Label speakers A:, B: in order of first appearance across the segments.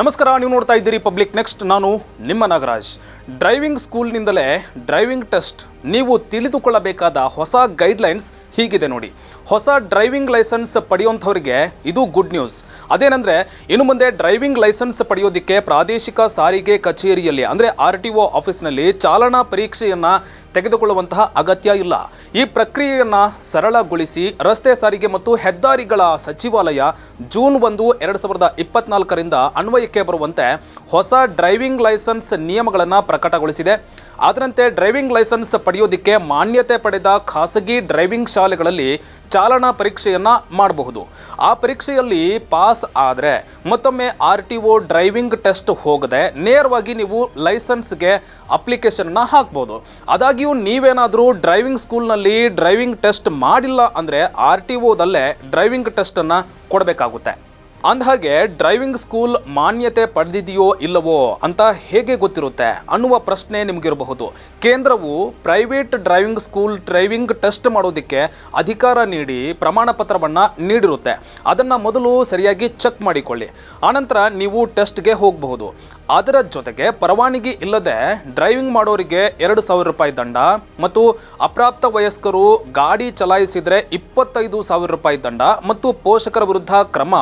A: ನಮಸ್ಕಾರ ನೀವು ನೋಡ್ತಾ ಇದ್ದೀರಿ ಪಬ್ಲಿಕ್ ನೆಕ್ಸ್ಟ್ ನಾನು ನಿಮ್ಮ ನಾಗರಾಜ್. ಡ್ರೈವಿಂಗ್ ಸ್ಕೂಲ್ನಿಂದಲೇ ಡ್ರೈವಿಂಗ್ ಟೆಸ್ಟ್ ನೀವು ತಿಳಿದುಕೊಳ್ಳಬೇಕಾದ ಹೊಸ ಗೈಡ್ಲೈನ್ಸ್ ಹೀಗಿದೆ ನೋಡಿ. ಹೊಸ ಡ್ರೈವಿಂಗ್ ಲೈಸೆನ್ಸ್ ಪಡೆಯುವಂಥವರಿಗೆ ಇದು ಗುಡ್ ನ್ಯೂಸ್ ಅದೇನೆಂದರೆ, ಇನ್ನು ಮುಂದೆ ಡ್ರೈವಿಂಗ್ ಲೈಸೆನ್ಸ್ ಪಡೆಯೋದಕ್ಕೆ ಪ್ರಾದೇಶಿಕ ಸಾರಿಗೆ ಕಚೇರಿಯಲ್ಲಿ, ಅಂದರೆ ಆರ್ ಟಿ ಒ ಆಫೀಸ್ನಲ್ಲಿ ಚಾಲನಾ ಪರೀಕ್ಷೆಯನ್ನು ತೆಗೆದುಕೊಳ್ಳುವಂತಹ ಅಗತ್ಯ ಇಲ್ಲ. ಈ ಪ್ರಕ್ರಿಯೆಯನ್ನು ಸರಳಗೊಳಿಸಿ ರಸ್ತೆ ಸಾರಿಗೆ ಮತ್ತು ಹೆದ್ದಾರಿಗಳ ಸಚಿವಾಲಯ ಜೂನ್ ಒಂದು, ಎರಡು ಸಾವಿರದ ಇಪ್ಪತ್ನಾಲ್ಕರಿಂದ ಅನ್ವಯಕ್ಕೆ ಬರುವಂತೆ ಹೊಸ ಡ್ರೈವಿಂಗ್ ಲೈಸೆನ್ಸ್ ನಿಯಮಗಳನ್ನು ಪ್ರಕಟಗೊಳಿಸಿದೆ. ಅದರಂತೆ ಡ್ರೈವಿಂಗ್ ಲೈಸೆನ್ಸ್ ಪಡೆಯೋದಕ್ಕೆ ಮಾನ್ಯತೆ ಪಡೆದ ಖಾಸಗಿ ಡ್ರೈವಿಂಗ್ ಶಾಲೆಗಳಲ್ಲಿ ಚಾಲನಾ ಪರೀಕ್ಷೆಯನ್ನು ಮಾಡಬಹುದು. ಆ ಪರೀಕ್ಷೆಯಲ್ಲಿ ಪಾಸ್ ಆದರೆ ಮತ್ತೊಮ್ಮೆ R T O driving test ಹೋಗದೆ ನೇರವಾಗಿ ನೀವು ಲೈಸೆನ್ಸ್ಗೆ ಅಪ್ಲಿಕೇಶನ್ನ ಹಾಕ್ಬೋದು. ಆದಾಗ್ಯೂ ನೀವೇನಾದರೂ ಡ್ರೈವಿಂಗ್ ಸ್ಕೂಲ್ನಲ್ಲಿ ಡ್ರೈವಿಂಗ್ ಟೆಸ್ಟ್ ಮಾಡಿಲ್ಲ ಅಂದರೆ ಆರ್ ಟಿ ಒದಲ್ಲೇ ಡ್ರೈವಿಂಗ್ ಟೆಸ್ಟನ್ನು ಕೊಡಬೇಕಾಗುತ್ತೆ. ಅಂದಹಾಗೆ ಡ್ರೈವಿಂಗ್ ಸ್ಕೂಲ್ ಮಾನ್ಯತೆ ಪಡೆದಿದೆಯೋ ಇಲ್ಲವೋ ಅಂತ ಹೇಗೆ ಗೊತ್ತಿರುತ್ತೆ ಅನ್ನುವ ಪ್ರಶ್ನೆ ನಿಮಗಿರಬಹುದು. ಕೇಂದ್ರವು private driving school driving test ಮಾಡೋದಕ್ಕೆ ಅಧಿಕಾರ ನೀಡಿ ಪ್ರಮಾಣ ಪತ್ರವನ್ನು ನೀಡಿರುತ್ತೆ. ಅದನ್ನು ಮೊದಲು ಸರಿಯಾಗಿ ಚೆಕ್ ಮಾಡಿಕೊಳ್ಳಿ. ಆನಂತರ ನೀವು ಟೆಸ್ಟ್ಗೆ ಹೋಗಬಹುದು. ಅದರ ಜೊತೆಗೆ ಪರವಾನಗಿ ಇಲ್ಲದೆ ಡ್ರೈವಿಂಗ್ ಮಾಡೋರಿಗೆ ಎರಡು ಸಾವಿರ ರೂಪಾಯಿ ದಂಡ ಮತ್ತು ಅಪ್ರಾಪ್ತ ವಯಸ್ಕರು ಗಾಡಿ ಚಲಾಯಿಸಿದರೆ ಇಪ್ಪತ್ತೈದು ಸಾವಿರ ರೂಪಾಯಿ ದಂಡ ಮತ್ತು ಪೋಷಕರ ವಿರುದ್ಧ ಕ್ರಮ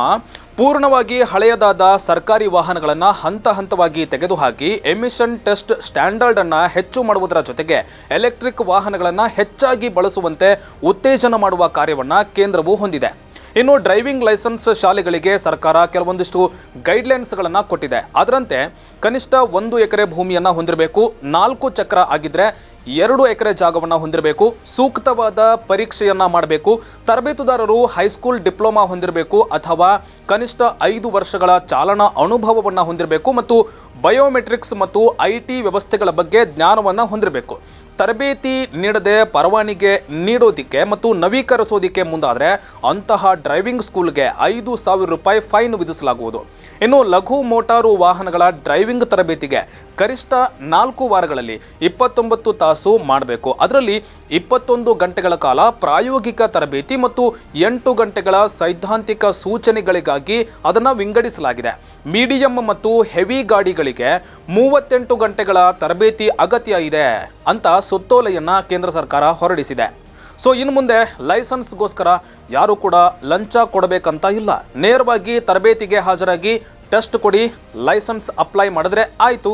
A: ಪೂರ್ಣವಾಗಿ ಹಳೆಯದಾದ ಸರ್ಕಾರಿ ವಾಹನಗಳನ್ನು ಹಂತ ಹಂತವಾಗಿ ತೆಗೆದುಹಾಕಿ ಎಮಿಷನ್ ಟೆಸ್ಟ್ ಸ್ಟ್ಯಾಂಡರ್ಡ್ ಅನ್ನು ಹೆಚ್ಚು ಮಾಡುವುದರ ಜೊತೆಗೆ ಎಲೆಕ್ಟ್ರಿಕ್ ವಾಹನಗಳನ್ನು ಹೆಚ್ಚಾಗಿ ಬಳಸುವಂತೆ ಉತ್ತೇಜನ ಮಾಡುವ ಕಾರ್ಯವನ್ನು ಕೇಂದ್ರವು ಹೊಂದಿದೆ. ಇನ್ನು ಡ್ರೈವಿಂಗ್ ಲೈಸೆನ್ಸ್ ಶಾಲೆಗಳಿಗೆ ಸರ್ಕಾರ ಕೆಲವೊಂದಿಷ್ಟು ಗೈಡ್ಲೈನ್ಸ್ಗಳನ್ನು ಕೊಟ್ಟಿದೆ. ಅದರಂತೆ ಕನಿಷ್ಠ ಒಂದು ಎಕರೆ ಭೂಮಿಯನ್ನು ಹೊಂದಿರಬೇಕು. ನಾಲ್ಕು ಚಕ್ರ ಆಗಿದ್ರೆ ಎರಡು ಎಕರೆ ಜಾಗವನ್ನು ಹೊಂದಿರಬೇಕು, ಸೂಕ್ತವಾದ ಪರೀಕ್ಷೆಯನ್ನು ಮಾಡಬೇಕು, ತರಬೇತುದಾರರು ಹೈಸ್ಕೂಲ್ ಡಿಪ್ಲೊಮಾ ಹೊಂದಿರಬೇಕು ಅಥವಾ ಕನಿಷ್ಠ ಐದು ವರ್ಷಗಳ ಚಾಲನಾ ಅನುಭವವನ್ನು ಹೊಂದಿರಬೇಕು ಮತ್ತು ಬಯೋಮೆಟ್ರಿಕ್ಸ್ ಮತ್ತು ಐ ಟಿ ವ್ಯವಸ್ಥೆಗಳ ಬಗ್ಗೆ ಜ್ಞಾನವನ್ನು ಹೊಂದಿರಬೇಕು. ತರಬೇತಿ ನೀಡದೆ ಪರವಾನಿಗೆ ನೀಡೋದಿಕ್ಕೆ ಮತ್ತು ನವೀಕರಿಸೋದಿಕ್ಕೆ ಮುಂದಾದರೆ ಅಂತಹ ಡ್ರೈವಿಂಗ್ ಸ್ಕೂಲ್ಗೆ ಐದು ಸಾವಿರ ರೂಪಾಯಿ ಫೈನ್ ವಿಧಿಸಲಾಗುವುದು. ಇನ್ನು ಲಘು ಮೋಟಾರು ವಾಹನಗಳ ಡ್ರೈವಿಂಗ್ ತರಬೇತಿಗೆ ಕನಿಷ್ಠ ನಾಲ್ಕು ವಾರಗಳಲ್ಲಿ ಇಪ್ಪತ್ತೊಂಬತ್ತು ತಾಸು ಮಾಡಬೇಕು. ಅದರಲ್ಲಿ ಇಪ್ಪತ್ತೊಂದು ಗಂಟೆಗಳ ಕಾಲ ಪ್ರಾಯೋಗಿಕ ತರಬೇತಿ ಮತ್ತು ಎಂಟು ಗಂಟೆಗಳ ಸೈದ್ಧಾಂತಿಕ ಸೂಚನೆಗಳಿಗಾಗಿ ಅದನ್ನು ವಿಂಗಡಿಸಲಾಗಿದೆ. ಮೀಡಿಯಂ ಮತ್ತು ಹೆವಿ ಗಾಡಿಗಳಿಗೆ ಮೂವತ್ತೆಂಟು ಗಂಟೆಗಳ ತರಬೇತಿ ಅಗತ್ಯ ಇದೆ ಅಂತ ಸುತ್ತೋಲೆಯನ್ನು ಕೇಂದ್ರ ಸರ್ಕಾರ ಹೊರಡಿಸಿದೆ. ಸೊ, ಇನ್ನು ಮುಂದೆ ಲೈಸೆನ್ಸ್ಗೋಸ್ಕರ ಯಾರು ಕೂಡ ಲಂಚ ಕೊಡಬೇಕಂತ ಇಲ್ಲ. ನೇರವಾಗಿ ತರಬೇತಿಗೆ ಹಾಜರಾಗಿ ಟೆಸ್ಟ್ ಕೊಡಿ, ಲೈಸೆನ್ಸ್ ಅಪ್ಲೈ ಮಾಡಿದ್ರೆ ಆಯಿತು,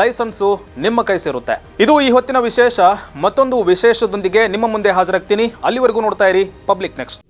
A: ಲೈಸೆನ್ಸು ನಿಮ್ಮ ಕೈ ಸೇರುತ್ತೆ. ಇದು ಈ ಹೊತ್ತಿನ ವಿಶೇಷ, ಮತ್ತೊಂದು ವಿಶೇಷದೊಂದಿಗೆ ನಿಮ್ಮ ಮುಂದೆ ಹಾಜರಾಗ್ತೀನಿ. ಅಲ್ಲಿವರೆಗೂ ನೋಡ್ತಾ ಇರಿ, ಪಬ್ಲಿಕ್ ನೆಕ್ಸ್ಟ್.